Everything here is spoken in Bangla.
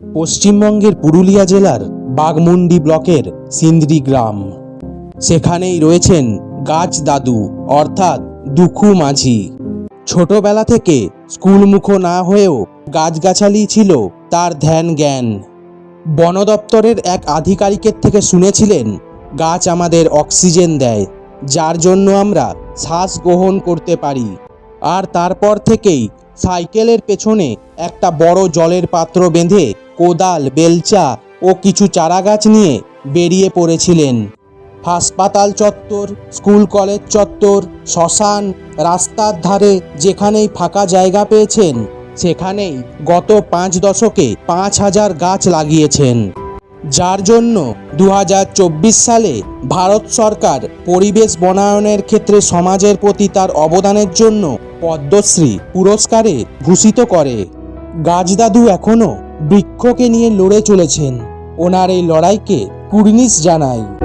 পশ্চিমবঙ্গের পুরুলিয়া জেলার বাগমুন্ডি ব্লকের সিন্দ্রি গ্রাম। সেখানেই রয়েছেন গাছ দাদু, অর্থাৎ দুখু মাঝি। ছোটবেলা থেকে স্কুলমুখ না হয়েও গাছগাছালি ছিল তার ধ্যান জ্ঞান। বন দপ্তরের এক আধিকারিকের থেকে শুনেছিলেন, গাছ আমাদের অক্সিজেন দেয়, যার জন্য আমরা শ্বাস গ্রহণ করতে পারি। আর তারপর থেকেই সাইকেলের পেছনে একটা বড় জলের পাত্র বেঁধে কোদাল, বেলচা ও কিছু চারাগাছ নিয়ে বেরিয়ে পড়েছিলেন। হাসপাতাল চত্বর, স্কুল কলেজ চত্বর, শ্মশান রাস্তার ধারে যেখানেই ফাঁকা জায়গা পেয়েছেন, সেখানেই গত পাঁচ দশকে পাঁচ হাজার গাছ লাগিয়েছেন। যার জন্য দু হাজার চব্বিশ সালে ভারত সরকার পরিবেশ বনায়নের ক্ষেত্রে সমাজের প্রতি তার অবদানের জন্য পদ্মশ্রী পুরস্কারে ভূষিত করে। গাছদাদু এখনও বৃক্ষকে নিয়ে লড়ে চলেছেন। ওনার এই লড়াইকে কুর্নিশ জানাই